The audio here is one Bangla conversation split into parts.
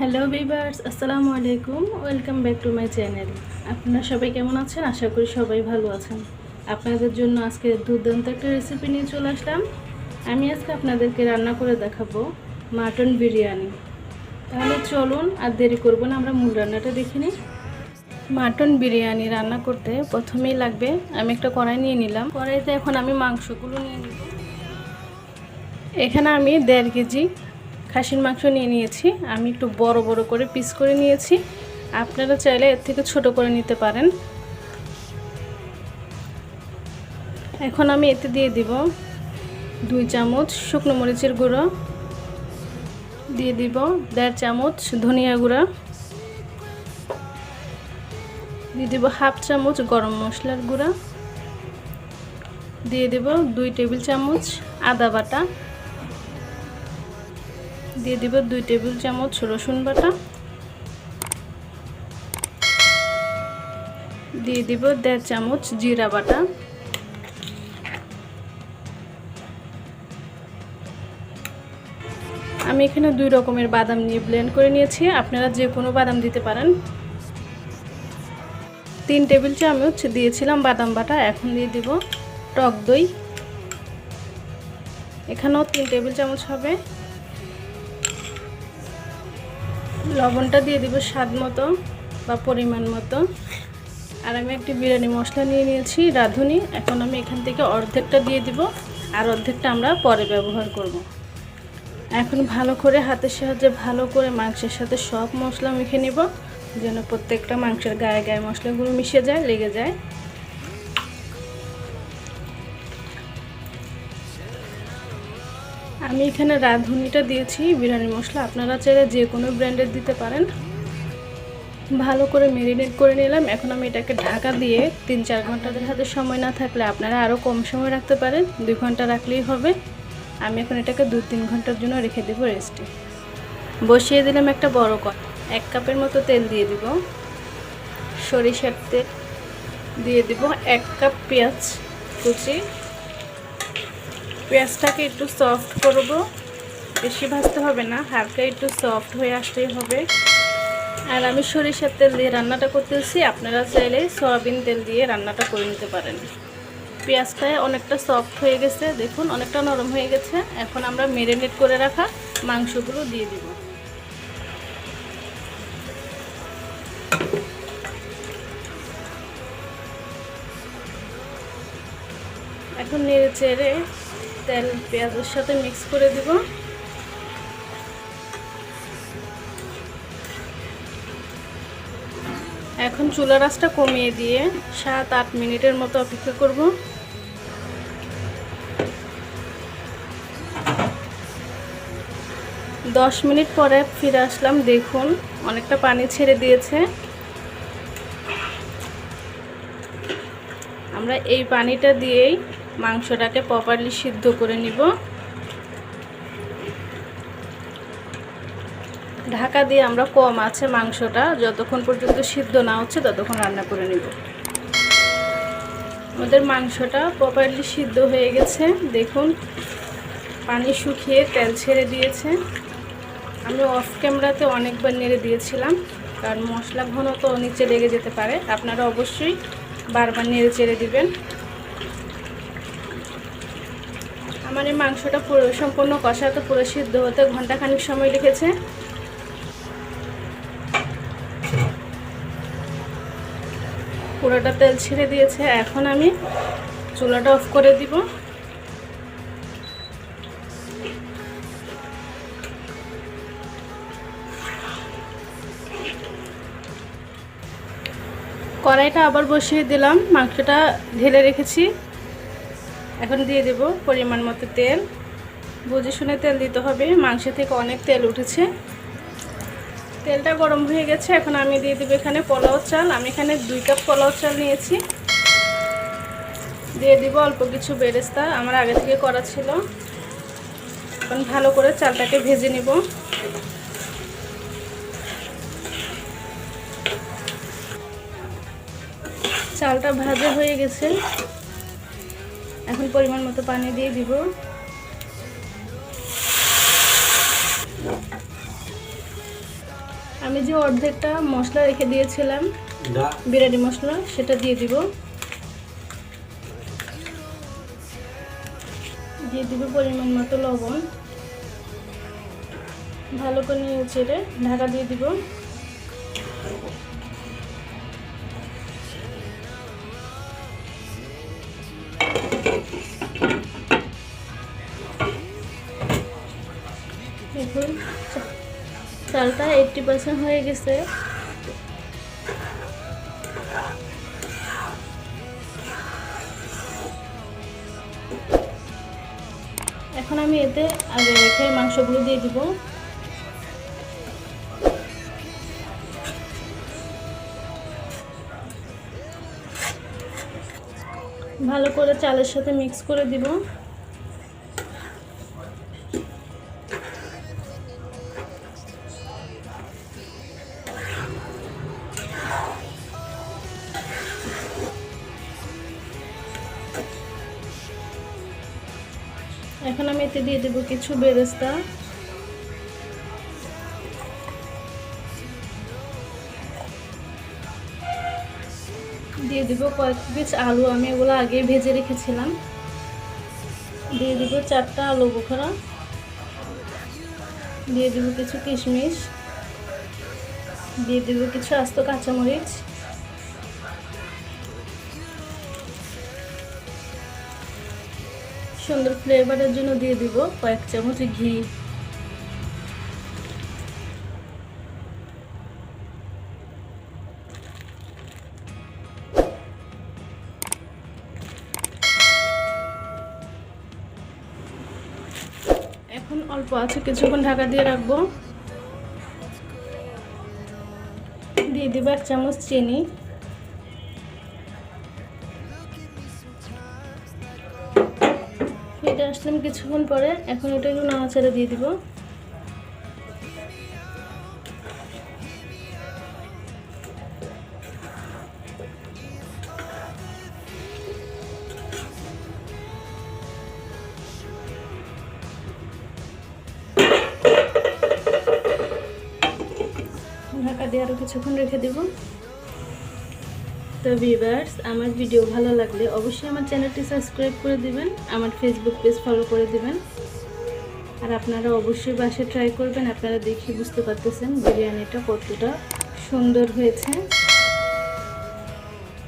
হ্যালো ভিভার্স আসসালামু আলাইকুম welcome back to my channel আপনারা সবাই কেমন আছেন? আশা করি সবাই ভালো আছেন। আপনাদের জন্য আজকে দুর্দান্ত একটা রেসিপি নিয়ে চলে আসলাম। আমি আজকে আপনাদেরকে রান্না করে দেখাবো মাটন বিরিয়ানি। তাহলে চলুন আর দেরি করব না, আমরা মূল রান্নাটা দেখে নিই। মাটন বিরিয়ানি রান্না করতে প্রথমেই লাগবে, আমি একটা কড়াই নিয়ে নিলাম। কড়াইতে এখন আমি মাংসগুলো নিয়ে নিব। এখানে আমি দেড় কেজি খাসির মাংস নিয়ে নিয়েছি। আমি একটু বড় বড় করে পিস করে নিয়েছি। আপনারা চাইলে এর থেকে ছোট করে নিতে পারেন। এখন আমি এতে দিয়ে দিব দুই চামচ শুকনো মরিচের গুঁড়ো। দিয়ে দিব দেড় চামচ ধনিয়া গুঁড়া। দিয়ে দিব হাফ চামচ গরম মশলার গুঁড়া। দিয়ে দেব দুই টেবিল চামচ আদা বাটা। দিয়ে দিব দুই টেবিল চামচ রসুন বাটা। দিয়ে দিব দেড় চামচ জিরা বাটা। আমি এখানে দুই রকমের বাদাম নিয়ে ব্লেন্ড করে নিয়েছি। আপনারা যে কোনো বাদাম দিতে পারেন। তিন টেবিল চামচ দিয়েছিলাম বাদাম বাটা, এখন দিয়ে দিব টক দই। এখানেও তিন টেবিল চামচ হবে। লবণটা দিয়ে দিব স্বাদ মতো বা পরিমাণ মতো। আর আমি একটি বিরিয়ানি মশলা নিয়ে নিয়েছি, রাঁধুনি। এখন আমি এখান থেকে অর্ধেকটা দিয়ে দিব, আর অর্ধেকটা আমরা পরে ব্যবহার করব। এখন ভালো করে হাতের সাহায্যে ভালো করে মাংসের সাথে সব মশলা মেখে নেব, যেন প্রত্যেকটা মাংসের গায়ে গায়ে মশলাগুলো মিশে যায়, লেগে যায়। আমি এখানে রাঁধুনিটা দিয়েছি, বিরিয়ানি মশলা। আপনারা চাইলে যে কোনো ব্র্যান্ডের দিতে পারেন। ভালো করে মেরিনেট করে নিলাম। এখন আমি এটাকে ঢাকা দিয়ে তিন চার ঘন্টাদের হাতে সময় না থাকলে আপনারা আরও কম সময় রাখতে পারেন। দুই ঘণ্টা রাখলেই হবে। আমি এখন এটাকে দু তিন ঘণ্টার জন্য রেখে দেবো রেস্টে। বসিয়ে দিলাম একটা বড় কট এক কাপের মতো তেল দিয়ে দিব। সরিষার তেল দিয়ে দিব এক কাপ পেঁয়াজ কুচি। পেঁয়াজটাকে একটু সফট করব। বেশি ভাজতে হবে না, হালকা একটু সফট হয়ে আসতেই হবে। আর আমি সরিষার তেল দিয়ে রান্নাটা করতেছি, আপনারা চাইলে সয়াবিন তেল দিয়ে রান্নাটা করে নিতে পারেন। পেঁয়াজটা অনেকটা সফট হয়ে গেছে, দেখুন অনেকটা নরম হয়ে গেছে। এখন আমরা মেরিনেট করে রাখা মাংসগুলো দিয়ে দিব। এখন নেড়ে চেড়ে তেল, পেঁয়াজের সাথে মিক্স করে দিব। এখন চুলা রাসটা কমিয়ে দিয়ে সাত আট মিনিটের মতো অপেক্ষা করব। দশ মিনিট পরে ফিরে আসলাম, দেখুন অনেকটা পানি ছেড়ে দিয়েছে। আমরা এই পানিটা দিয়েই মাংসটাকে প্রপারলি সিদ্ধ করে নিব। ঢাকা দিয়ে আমরা কম আছে মাংসটা, যতক্ষণ পর্যন্ত সিদ্ধ না হচ্ছে ততক্ষণ রান্না করে নিব। আমাদের মাংসটা প্রপারলি সিদ্ধ হয়ে গেছে। দেখুন, পানি শুকিয়ে তেল ছেড়ে দিয়েছে। আমি অফ ক্যামেরাতে অনেকবার নেড়ে দিয়েছিলাম, কারণ মশলা ঘন তো নিচে লেগে যেতে পারে। আপনারা অবশ্যই বারবার নেড়ে চেড়ে দিবেন। এই মাংসটা পুরো সম্পূর্ণ কষাতে পুরো সিদ্ধ হতে ঘন্টাখানিক সময় লেগেছে। পুরোটা তেল ছেড়ে দিয়েছে, এখন আমি চুলাটা অফ করে দিব। কড়াইটা আবার বসিয়ে দিলাম, মাংসটা ঢেলে রেখেছি। এখন দিয়ে দেব পরিমাণ মতো তেল। বুঝে শুনে তেল দিতে হবে মাংস থেকে অনেক তেল উঠেছে। তেলটা গরম হয়ে গেছে, এখন আমি দিয়ে দেবো এখানে পোলাও চাল। আমি এখানে দুই কাপ পোলাও চাল নিয়েছি। দিয়ে দিব অল্প কিছু বেরেস্তা, আমার আগে থেকে করা ছিল। এখন ভালো করে চালটাকে ভেজে নিব। চালটা ভাজা হয়ে গেছে। এখন পরিমাণ মতো পানি দিয়ে দিব। আমি যে অর্ধেকটা মশলা রেখে দিয়েছিলাম বিরিয়ানি মশলা সেটা দিয়ে দিব। দিয়ে দিব পরিমাণ মতো লবণ। ভালো করে নিয়ে ছেড়ে ঢাকা দিয়ে দিব। এখন চা- চালটা এইটটি পার্সেন্ট হয়ে গেছে। এখন আমি এতে আগে রেখে মাংসগুলো দিয়ে দিব। ভালো করে চালের সাথে মিক্স করে দিব। এখন আমি এতে দিয়ে দেবো কিছু বেরেস্তা। দিয়ে দিব কয়েক পিস আলু, আমি এগুলো আগে ভেজে রেখেছিলাম। দিয়ে দিব চারটা আলু বোখরা। দিয়ে দিব কিছু কিশমিশ। দিয়ে দিব কিছু আস্ত কাঁচামরিচ। সুন্দর ফ্লেভারের জন্য দিয়ে দিব কয়েক চামচ ঘি। এখন অল্প আছে, কিছুক্ষণ ঢাকা দিয়ে রাখব। দিয়ে দিব এক চামচ চিনি। আসলাম কিছুক্ষণ পরে। এখন এটা একটু নাড়াচাড়া দিয়ে দিব। ঢাকা দিয়ে আরও কিছুক্ষণ রেখে দিব। তো ভিভার্স আমার ভিডিও ভালো লাগলে অবশ্যই আমার চ্যানেলটি সাবস্ক্রাইব করে দিবেন, আমার ফেসবুক পেজ ফলো করে দিবেন। আর আপনারা অবশ্যই বাসে ট্রাই করবেন, আপনারা দেখে বুঝতে পারতেছেন বিরিয়ানিটা কতটা সুন্দর হয়েছে।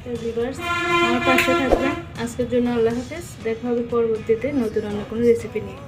তো ভিভার্স আমার পাশে থাকবেন। আজকের জন্য আল্লাহ হাফেজ, দেখা হবে পরবর্তীতে নতুন অন্য কোনো রেসিপি নিয়ে।